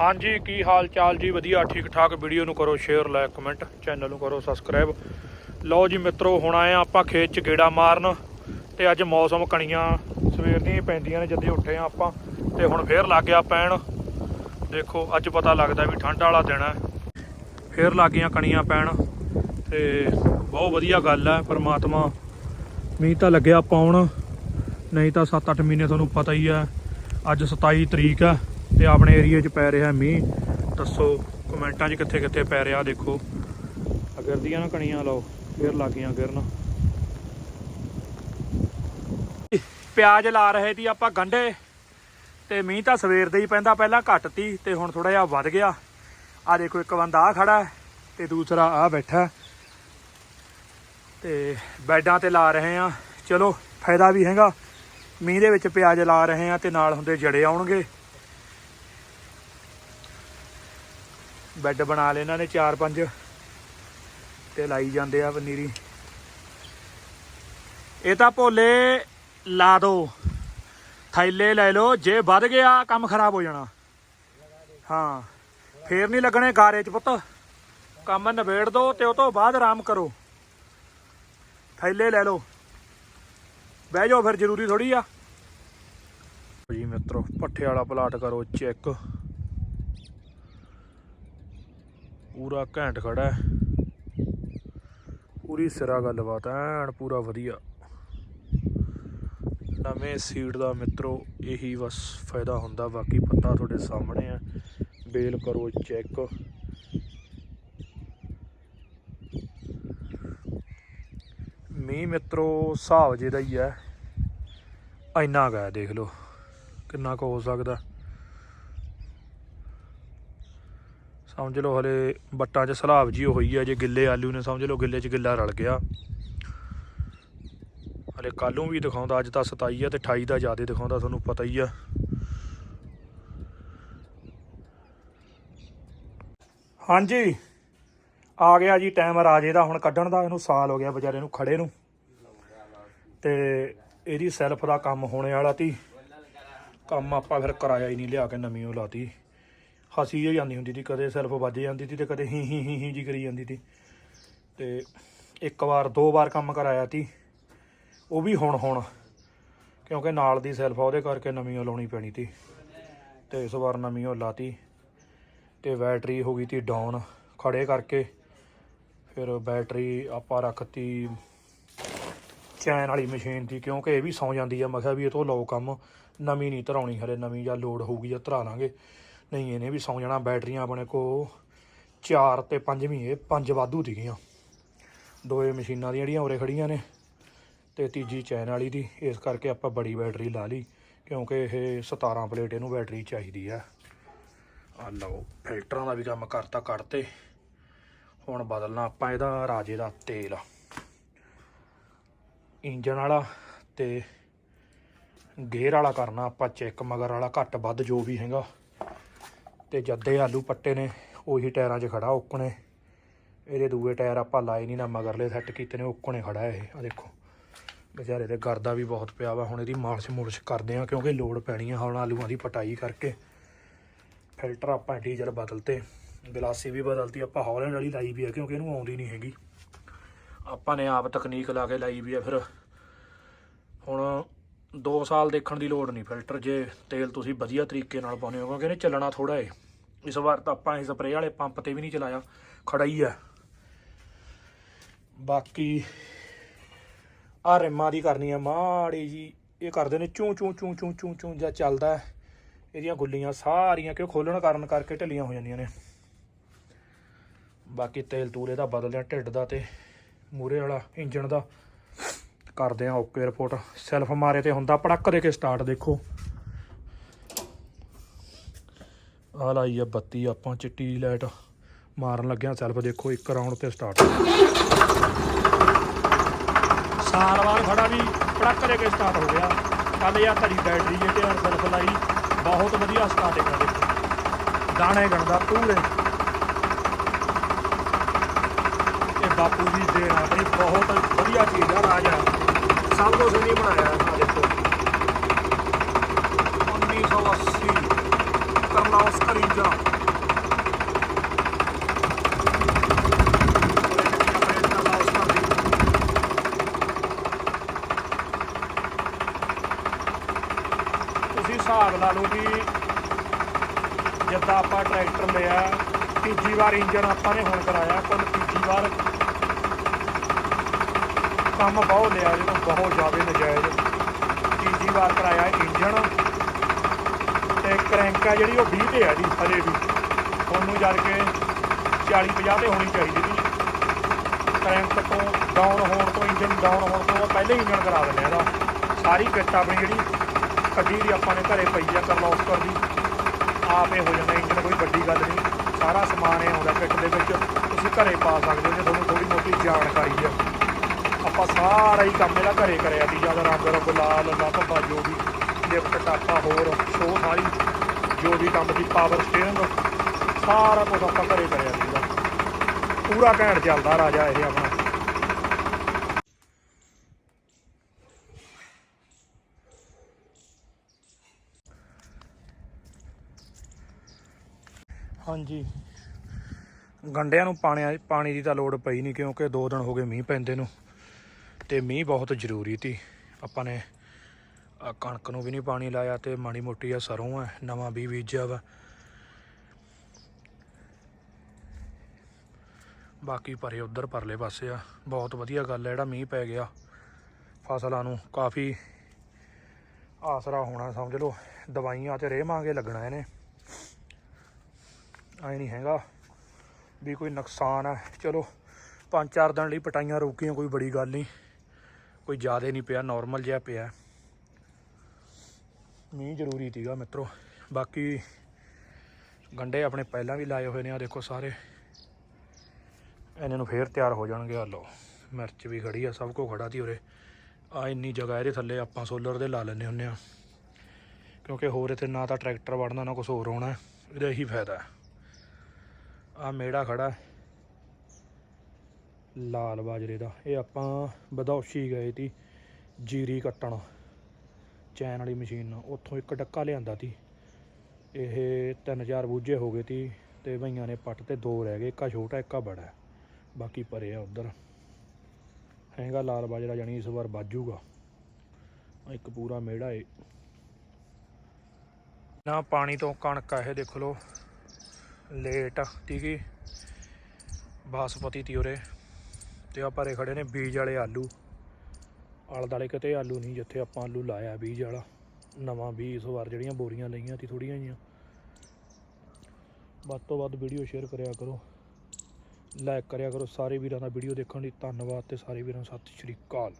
ਹਾਂਜੀ, ਕੀ ਹਾਲ ਚਾਲ ਜੀ? ਵਧੀਆ ਠੀਕ ਠਾਕ ਵੀਡੀਓ ਨੂੰ ਕਰੋ ਸ਼ੇਅਰ ਲਾਇਕ ਕਮੈਂਟ ਚੈਨਲ ਨੂੰ ਕਰੋ ਸਬਸਕ੍ਰਾਈਬ ਲਓ ਜੀ ਮਿੱਤਰੋ, ਹੁਣ ਆਏ ਆ ਆਪਾਂ ਖੇਤ 'ਚ ਗੇੜਾ ਮਾਰਨ ਤੇ ਅੱਜ ਮੌਸਮ ਕਣੀਆਂ ਸਵੇਰ ਦੀਆਂ ਪੈਂਦੀਆਂ ਨੇ, ਜਦੇ ਉੱਠੇ ਆ ਆਪਾਂ ਤੇ ਹੁਣ ਫੇਰ ਲੱਗ ਗਿਆ ਪੈਣ। ਦੇਖੋ, ਅੱਜ ਪਤਾ ਲੱਗਦਾ ਵੀ ਠੰਡ ਵਾਲਾ ਦਿਨ ਹੈ। ਫੇਰ ਲੱਗ ਗਈਆਂ ਕਣੀਆਂ ਪੈਣ ਤੇ ਬਹੁਤ ਵਧੀਆ ਗੱਲ ਹੈ, ਪਰਮਾਤਮਾ ਮੀਂਹ ਤਾਂ ਲੱਗਿਆ ਪਾਉਣ। ਨਹੀਂ ਤਾਂ 7-8 ਮਹੀਨੇ ਤੁਹਾਨੂੰ ਪਤਾ ਹੀ ਹੈ, ਅੱਜ 27 ਤਰੀਕ ਹੈ। ਤੇ ਆਪਣੇ ਏਰੀਆ 'ਚ ਪੈ ਰਿਹਾ ਮੀਂਹ। ਦੱਸੋ, ਕਮੈਂਟਾਂ 'ਚ ਕਿੱਥੇ ਕਿੱਥੇ ਪੈ ਰਿਹਾ, ਦੇਖੋ। ਅਗਰ ਨਾ ਕਣੀਆਂ, ਲਾਓ, ਫੇਰ ਲੱਗ ਗਈਆਂ ਗਿਰਨ। ਪਿਆਜ਼ ਲਾ ਰਹੇ ਸੀ ਆਪਾਂ ਗੰਢੇ, ਤੇ ਮੀਂਹ ਤਾਂ ਸਵੇਰ ਦੇ ਹੀ ਪੈਂਦਾ, ਪਹਿਲਾਂ ਘੱਟ ਤੀ ਤੇ ਹੁਣ ਥੋੜਾ ਜਿਹਾ ਵੱਧ ਗਿਆ। ਆ ਦੇਖੋ, ਇੱਕ ਬੰਦਾ ਆ ਖੜਾ ਹੈ, ਤੇ ਦੂਸਰਾ ਆ ਬੈਠਾ ਹੈ। ਤੇ ਬੈਡਾਂ ਤੇ ਲਾ ਰਹੇ ਆ ਚਲੋ, ਫਾਇਦਾ ਵੀ ਹੈਗਾ। ਮੀਂਹ ਦੇ ਵਿੱਚ ਪਿਆਜ਼ ਲਾ ਰਹੇ ਆ ਤੇ ਨਾਲ ਹੁੰਦੇ ਜੜੇ ਆਉਣਗੇ। ਬੈੱਡ ਬਣਾ ਲਏ ਇਹਨਾਂ ਨੇ 4-5 ਤੇ ਲਾਈ ਜਾਂਦੇ ਆ ਪਨੀਰੀ। ਇਹ ਤਾਂ ਭੋਲੇ ਲਾ ਦੋ। ਥੈਲੇ ਲੈ ਲਓ, ਜੇ ਵੱਧ ਗਿਆ ਕੰਮ ਖਰਾਬ ਹੋ ਜਾਣਾ। ਹਾਂ, ਫੇਰ ਨਹੀਂ ਲੱਗਣੇ ਗਾਰੇ ਚ ਪੁੱਤ। ਕੰਮ ਨਿਬੇੜ ਦੋ ਤੇ ਉਹ ਤੋਂ ਬਾਅਦ ਆਰਾਮ ਕਰੋ। ਥੈਲੇ ਲੈ ਲਓ। ਬਹਿ ਜਾਓ ਫਿਰ, ਜ਼ਰੂਰੀ ਥੋੜੀ ਆ। ਜੀ ਮਿੱਤਰੋ ਪੱਠੇ ਵਾਲਾ ਪਲਾਟ ਕਰੋ, ਚੈੱਕ। ਪੂਰਾ ਘੈਂਟ ਖੜਾ ਪੂਰੀ ਸਿਰਾ ਗੱਲਬਾਤ ਐਨ ਪੂਰਾ ਵਧੀਆ। ਨਵੇਂ ਸੀਡ ਦਾ ਮਿੱਤਰੋ, ਇਹੀ ਬਸ ਫਾਇਦਾ ਹੁੰਦਾ। ਬਾਕੀ ਪੱਤਾ ਤੁਹਾਡੇ ਸਾਹਮਣੇ ਆ ਬੇਲ ਕਰੋ ਚੈੱਕ ਮੀਂਹ ਮਿੱਤਰੋ, ਹਿਸਾਬ ਜਿਹਦਾ ਹੀ ਹੈ। ਇੰਨਾ ਕੁ ਹੈ, ਦੇਖ ਲਓ। ਕਿੰਨਾ ਕੁ ਹੋ ਸਕਦਾ। ਸਮਝ ਲਓ ਹਲੇ ਬੱਟਾਂ 'ਚ ਸਲਾਬ ਜੀ ਹੋਈ ਹੈ ਜੇ ਗਿੱਲੇ ਆਲੂ ਨੇ ਸਮਝ ਲਓ ਗਿੱਲੇ 'ਚ ਗਿੱਲਾ ਰਲ ਗਿਆ। ਹਲੇ ਕੱਲ੍ਹ ਵੀ ਦਿਖਾਉਂਦਾ, ਅੱਜ ਤਾਂ 27 ਆ ਤੇ 28 ਦਾ ਜ਼ਿਆਦਾ ਦਿਖਾਉਂਦਾ, ਤੁਹਾਨੂੰ ਪਤਾ ਹੀ ਆ। ਹਾਂਜੀ, ਆ ਗਿਆ ਜੀ ਟਾਈਮ ਰਾਜੇ ਦਾ, ਹੁਣ ਕੱਢਣ ਦਾ, ਇਹਨੂੰ ਸਾਲ ਹੋ ਗਿਆ ਵਿਚਾਰੇ ਨੂੰ ਖੜੇ ਨੂੰ। ਤੇ ਇਹਦੀ ਸੈਲਫ ਦਾ ਕੰਮ ਹੋਣੇ ਵਾਲਾ ਤੀ। ਕੰਮ ਆਪਾਂ ਫਿਰ ਕਰਾਇਆ ਹੀ ਨਹੀਂ, ਲਿਆ ਕੇ ਨਵੀਂ ਉਹ ਲਾਤੀ। ਹਸੀ ਜਿਹੀ ਜਾਂਦੀ ਹੁੰਦੀ ਸੀ, ਕਦੇ ਸੈਲਫ ਵੱਜ ਜਾਂਦੀ ਸੀ ਤੇ ਕਦੇ ਹੀ ਹੀ ਹੀ ਹੀ ਜੀ ਕਰੀ ਜਾਂਦੀ ਸੀ। ਤੇ ਇੱਕ ਵਾਰ, ਦੋ ਵਾਰ ਕੰਮ ਕਰਾਇਆ ਤੀ ਉਹ ਵੀ ਹੁਣ ਹੁਣ, ਕਿਉਂਕਿ ਨਾਲ ਦੀ ਸੈਲਫ ਉਹਦੇ ਕਰਕੇ ਨਵੀਂ ਉਹ ਲਾਉਣੀ ਪੈਣੀ ਤੀ ਤੇ ਇਸ ਵਾਰ ਨਵੀਂ ਉਹ ਲਾਤੀ, ਤੇ ਬੈਟਰੀ ਹੋ ਗਈ ਤੀ ਡਾਊਨ, ਖੜੇ ਕਰਕੇ ਫਿਰ ਬੈਟਰੀ ਆਪਾਂ ਰੱਖਤੀ ਚੈਨ ਵਾਲੀ ਮਸ਼ੀਨ ਦੀ ਕਿਉਂਕਿ ਇਹ ਵੀ ਸੌ ਜਾਂਦੀ ਆ। ਮੈਂ ਕਿਹਾ ਵੀ ਇਹ ਤੋਂ ਲਓ ਕੰਮ, ਨਵੀਂ ਨਹੀਂ ਧਰਾਉਣੀ ਹਰੇ ਨਵੀਂ ਜਾਂ ਲੋਡ ਹੋਊਗੀ ਜਾਂ ਧਰਾ ਲਾਂਗੇ। ਨਹੀਂ, ਇਹਨੇ ਵੀ ਸੌ ਜਾਣਾ ਬੈਟਰੀਆਂ ਆਪਣੇ ਕੋ ਚਾਰ ਤੇ ਪੰਜਵੀਂ ਇਹ, ਪੰਜ ਵਾਧੂ ਸੀਗੀਆਂ। ਦੋਏ ਮਸ਼ੀਨਾਂ ਦੀਆਂ ਜਿਹੜੀਆਂ ਉਰੇ ਖੜੀਆਂ ਨੇ ਤੇ ਤੀਜੀ ਚੈਨ ਵਾਲੀ ਦੀ। ਇਸ ਕਰਕੇ ਆਪਾਂ ਬੜੀ ਬੈਟਰੀ ਲਾ ਲਈ, ਕਿਉਂਕਿ ਇਹ 17 ਪਲੇਟ ਇਹਨੂੰ ਬੈਟਰੀ ਚਾਹੀਦੀ ਆ। ਆ ਲਓ, ਫਿਲਟਰਾਂ ਦਾ ਵੀ ਕੰਮ ਕਰਤਾ, ਕੱਢਤੇ। ਹੁਣ ਬਦਲਣਾ ਆਪਾਂ ਇਹਦਾ ਰਾਜੇ ਦਾ ਤੇਲ। ਇੰਜਨ ਵਾਲਾ ਤੇ ਗੇਅਰ ਵਾਲਾ ਕਰਨਾ ਆਪਾਂ ਚੈੱਕ ਮਗਰ ਵਾਲਾ ਘੱਟ ਵੱਧ ਜੋ ਵੀ ਹੈਗਾ। ਤੇ ਜੱਦੇ ਆਲੂ ਪੱਟੇ ਨੇ, ਉਹੀ ਟਾਇਰਾਂ 'ਚ ਖੜਾ ਉੱਕਣੇ। ਇਹਦੇ ਦੂਏ ਟਾਇਰ ਆਪਾਂ ਲਾਏ ਨਹੀਂ ਨਾ, ਮਗਰਲੇ ਸੈੱਟ ਕੀਤੇ ਨੇ, ਉੱਕਣੇ ਖੜਾ ਇਹ ਆ ਦੇਖੋ। ਵਿਚਾਰੇ ਦੇ ਗਰਦਾ ਵੀ ਬਹੁਤ ਪਿਆ ਵਾ, ਹੁਣ ਇਹਦੀ ਮਾਲਸ਼ ਮੁਲਸ਼ ਕਰਦੇ ਆ ਕਿਉਂਕਿ ਲੋੜ ਪੈਣੀ ਆ ਹੁਣ ਆਲੂਆਂ ਦੀ ਪਟਾਈ ਕਰਕੇ। ਫਿਲਟਰ ਆਪਾਂ ਡੀਜ਼ਲ ਬਦਲਤੇ, ਗਲਾਸੀ ਵੀ ਬਦਲਤੀ, ਆਪਾਂ ਹੌਲੈਂਡ ਵਾਲੀ ਲਾਈ ਵੀ ਆ, ਕਿਉਂਕਿ ਇਹਨੂੰ ਆਉਂਦੀ ਨਹੀਂ ਹੈਗੀ। ਆਪਾਂ ਨੇ ਆਪ ਤਕਨੀਕ ਲਾ ਕੇ ਲਾਈ ਵੀ ਆ ਫਿਰ। ਹੁਣ 2 ਸਾਲ ਦੇਖਣ ਦੀ ਲੋੜ ਨਹੀਂ ਫਿਲਟਰ, ਜੇ ਤੇਲ ਤੁਸੀਂ ਵਧੀਆ ਤਰੀਕੇ ਨਾਲ ਪਾਉਨੇ ਹੋ, ਕਿਉਂਕਿ ਇਹਨੇ ਚੱਲਣਾ ਥੋੜਾ ਏ। ਇਸ ਵਾਰ ਤਾਂ ਆਪਾਂ ਇਹ ਸਪਰੇਅ ਵਾਲੇ ਪੰਪ ਤੇ ਵੀ ਨਹੀਂ ਚਲਾਇਆ ਖੜਾ ਹੀ ਆ। ਬਾਕੀ ਆ ਰਿਮਾਂ ਦੀ ਕਰਨੀ ਆ, ਮਾੜੀ ਜੀ, ਇਹ ਕਰਦੇ ਨੇ ਚੂੰ, ਚੂ, ਚੂੰ ਚੂੰ ਚੂੰ ਚੂੰ ਜਾਂ ਚੱਲਦਾ ਇਹਦੀਆਂ ਗੁੱਲੀਆਂ ਸਾਰੀਆਂ ਕਿਉਂ ਖੋਲਣ ਕਾਰਨ ਕਰਕੇ ਢਿੱਲੀਆਂ ਹੋ ਜਾਂਦੀਆਂ ਨੇ। ਬਾਕੀ ਤੇਲ ਤੂਲ ਇਹਦਾ ਬਦਲਿਆ ਢਿੱਡ ਦਾ ਤੇ ਮੂਰੇ ਵਾਲਾ ਇੰਜਣ ਦਾ। ਕਰਦੇ ਆ ਓਕੇ ਰਿਪੋਰਟ। ਸੈਲਫ ਮਾਰੇ ਤੇ ਹੁੰਦਾ ਪੜਕ ਦੇ ਕੇ ਸਟਾਰਟ ਦੇਖੋ। ਆ ਲਾਈ ਆ ਬੱਤੀ, ਆਪਾਂ ਚਿੱਟੀ ਲਾਈਟ ਮਾਰਨ ਲੱਗਿਆ ਸੈਲਫ, ਦੇਖੋ ਇੱਕ ਰਾਉਂਡ ਤੇ ਸਟਾਰਟ ਸਾਲ ਬਾਅਦ ਖੜਾ ਵੀ ਪੜਕ ਦੇ ਕੇ ਸਟਾਰਟ ਹੋ ਗਿਆ। ਕੱਲ ਯਾਰ ਧਰੀ ਬੈਟਰੀ ਜੇ ਤੇ ਸੈਲਫ ਲਾਈ, ਬਹੁਤ ਵਧੀਆ ਸਟਾਰਟਿੰਗ ਆ ਦੇਖੋ। ਦਾਣੇ ਗਣਦਾ ਪੂਰੇ। ਬਾਪੂ ਜੀ ਦੇ ਨਾਲ ਬਹੁਤ ਵਧੀਆ ਚੀਜ਼ ਆ, ਰਾਜਾ। ਸਭ ਕੁਝ ਨਹੀਂ ਬਣਾਇਆ ਆ ਦੇਖੋ 1980 ਕਰਲਾਉਸਕਰ ਇੰਜਨ ਤੁਸੀਂ ਹਿਸਾਬ ਲਾ ਲਓ ਵੀ ਜਿੱਦਾਂ ਆਪਾਂ ਟਰੈਕਟਰ ਲਿਆ, ਤੀਜੀ ਵਾਰ ਇੰਜਨ ਆਪਾਂ ਨੇ ਹੁਣ ਕਰਾਇਆ, ਕੁੱਲ ਤੀਜੀ ਵਾਰ ਕੰਮ ਬਹੁਤ ਲਿਆ ਜਿਹਨੂੰ ਬਹੁਤ ਜ਼ਿਆਦਾ ਨਜਾਇਜ਼ ਤੀਜੀ ਵਾਰ ਕਰਾਇਆ ਇੰਜਣ। ਤੇ ਕਰੈਂਕ ਆ ਜਿਹੜੀ, ਉਹ 20 ਤੇ ਆ ਜੀ, ਹਜੇ ਵੀ। ਉਹਨੂੰ ਜਦ ਕੇ 40 50 ਤੇ ਹੋਣੀ ਚਾਹੀਦੀ ਸੀ ਕਰੰਟ ਤੋਂ ਡਾਊਨ ਹੋਣ ਤੋਂ ਇੰਜਨ ਡਾਊਨ ਹੋਣ ਤੋਂ ਪਹਿਲੇ ਹੀ ਇੰਜਨ ਕਰਾ ਦਿੰਦੇ ਇਹਦਾ। ਸਾਰੀ ਕਿੱਟ ਆਪਣੀ ਜਿਹੜੀ ਕੱਢੀ ਦੀ ਆਪਾਂ ਨੇ ਘਰੇ ਪਈ ਆ ਕਰਲੌਸਕਰ ਦੀ। ਆਪੇ ਹੋ ਜਾਂਦਾ ਇੰਜਣ ਕੋਈ ਵੱਡੀ ਗੱਲ ਨਹੀਂ। ਸਾਰਾ ਸਮਾਨ ਇਹ ਆਉਂਦਾ ਕਿੱਟ ਦੇ ਵਿੱਚ। ਤੁਸੀਂ ਘਰੇ ਪਾ ਸਕਦੇ ਹੋ ਜੇ ਤੁਹਾਨੂੰ ਥੋੜੀ ਮੋਟੀ ਜਾਣਕਾਰੀ ਆ। ਆਪਾਂ ਸਾਰਾ ਹੀ ਕੰਮ ਇਹਦਾ ਘਰੇ ਕਰਿਆ ਦੀ ਜ਼ਿਆਦਾ ਰੰਗ ਰੰਗ ਲਾਲ ਲਾ ਜੋ ਵੀ ਲਿਫਟ, ਟਾਪਾ ਹੋਰ ਸ਼ੋ ਸਾਰੀ, ਜੋ ਵੀ ਕੰਮ ਦੀ ਪਾਵਰ ਸਟੀਅਰਿੰਗ ਸਾਰਾ ਕੁਝ ਆਪਾਂ ਘਰੇ ਕਰਿਆ ਸੀਗਾ ਪੂਰਾ ਘੈਂਟ ਚੱਲਦਾ ਰਾਜਾ ਇਹ ਆਪਣਾ। ਹਾਂਜੀ। ਗੰਡਿਆਂ ਨੂੰ ਪਾਣੀ ਪਾਣੀ ਦੀ ਤਾਂ ਲੋੜ ਪਈ ਨਹੀਂ ਕਿਉਂਕਿ 2 ਦਿਨ ਹੋ ਗਏ ਮੀਂਹ ਪੈਂਦੇ ਨੂੰ। ਤੇ ਮੀਂਹ ਬਹੁਤ ਜ਼ਰੂਰੀ ਸੀ ਆਪਾਂ ਨੇ ਕਣਕ ਨੂੰ ਵੀ ਨਹੀਂ ਪਾਣੀ ਲਾਇਆ ਤੇ ਮਾੜੀ ਮੋਟੀ ਆ ਸਰੋਂ ਹੈ ਨਵਾਂ ਵੀ ਬੀਜਿਆ ਵਾ। ਬਾਕੀ ਪਰੇ ਉਧਰ ਪਰਲੇ ਪਾਸੇ ਆ, ਬਹੁਤ ਵਧੀਆ ਗੱਲ ਹੈ ਜਿਹੜਾ ਮੀਂਹ ਪੈ ਗਿਆ। ਫਸਲਾਂ ਨੂੰ ਕਾਫੀ ਆਸਰਾ ਹੋਣਾ, ਸਮਝ ਲਓ, ਦਵਾਈਆਂ ਤੇ ਰੇਹ ਮਾਂਗੇ ਲੱਗਣਾ ਇਹਨੇ। ਐ ਨਹੀਂ ਹੈਗਾ ਵੀ ਕੋਈ ਨੁਕਸਾਨ ਹੈ ਚਲੋ, ਪੰਜ ਚਾਰ ਦਿਨ ਲਈ ਪਟਾਈਆਂ ਰੋਕੀਆਂ, ਕੋਈ ਬੜੀ ਗੱਲ ਨਹੀਂ। ਕੋਈ ਜ਼ਿਆਦਾ ਨਹੀਂ ਪਿਆ ਨਾਰਮਲ ਜਿਹਾ ਪਿਆ। ਮੀਂਹ ਜ਼ਰੂਰੀ ਸੀਗਾ ਮਿੱਤਰੋ। ਬਾਕੀ ਗੰਡੇ ਆਪਣੇ ਪਹਿਲਾਂ ਵੀ ਲਾਏ ਹੋਏ ਨੇ ਆ ਦੇਖੋ ਸਾਰੇ। ਇਹਨਾਂ ਨੂੰ ਫੇਰ ਤਿਆਰ ਹੋ ਜਾਣਗੇ ਆ ਲਓ। ਮਿਰਚ ਵੀ ਖੜੀ ਆ, ਸਭ ਕੁਝ ਖੜਾ ਤੀ ਉਰੇ। ਆ ਇੰਨੀ ਜਗ੍ਹਾ ਇਹਦੇ ਥੱਲੇ ਆਪਾਂ ਸੋਲਰ ਦੇ ਲਾ ਲੈਂਦੇ ਹੁੰਨੇ ਆ। ਕਿਉਂਕਿ ਹੋਰ ਇੱਥੇ ਨਾ ਤਾਂ ਟਰੈਕਟਰ ਵੜਨਾ, ਨਾ ਕੁਝ ਹੋਰ ਹੋਣਾ। ਇਹਦਾ ਇਹੀ ਫਾਇਦਾ। ਆ ਮੇੜਾ ਖੜਾ। ਲਾਲ ਬਾਜਰੇ ਦਾ। ਇਹ ਆਪਾਂ ਬਦੌਸ਼ੀ ਗਏ ਤੀ ਜੀਰੀ ਕੱਟਣ। ਚੈਨ ਵਾਲੀ ਮਸ਼ੀਨ ਨਾਲ। ਉੱਥੋਂ ਇੱਕ ਡੱਕਾ ਲਿਆਂਦਾ ਤੀ। ਇਹ 3000 ਬੂਝੇ ਹੋ ਗਏ ਤੀ ਤੇ ਭਈਆਂ ਨੇ ਪੱਟ ਤੇ ਦੋ ਰਹਿ ਗਏ। ਇੱਕਾ ਛੋਟਾ, ਇੱਕਾ ਬੜਾ ਬਾਕੀ ਪਰੇ ਆ ਉਧਰ। ਹੈਗਾ ਲਾਲ ਬਾਜਰਾ ਜਾਨੀ ਇਸ ਵਾਰ ਬਾਜੂਗਾ। ਇੱਕ ਪੂਰਾ ਮੇੜਾ ਏ। ਨਾ ਪਾਣੀ ਤੋਂ ਕਣਕ ਆ, ਇਹ ਦੇਖ ਲਓ। ਲੇਟ ਤੀਗੀ ਬਾਸਪਤੀ ਤੀ ਉਰੇ। ਤੇ ਆ ਭਰੇ ਖੜੇ ਨੇ ਬੀਜ ਵਾਲੇ ਆਲੂ। ਆਲੇ ਦਾਲੇ ਕਿਤੇ ਆਲੂ ਨਹੀਂ, ਜਿੱਥੇ ਆਪਾਂ ਆਲੂ ਲਾਇਆ ਬੀਜ ਵਾਲਾ। ਨਵਾਂ ਬੀਜ ਇਸ ਵਾਰ ਜਿਹੜੀਆਂ ਬੋਰੀਆਂ ਲਈਆਂ ਸੀ ਥੋੜੀਆਂ ਜੀਆਂ ਵੱਧ ਤੋਂ ਵੱਧ ਵੀਡੀਓ ਸ਼ੇਅਰ ਕਰਿਆ ਕਰੋ। ਲਾਈਕ ਕਰਿਆ ਕਰੋ। ਸਾਰੇ ਵੀਰਾਂ ਦਾ ਵੀਡੀਓ ਦੇਖਣ ਲਈ ਧੰਨਵਾਦ ਤੇ ਸਾਰੇ ਵੀਰਾਂ ਨੂੰ ਸਤਿ ਸ਼੍ਰੀ ਅਕਾਲ।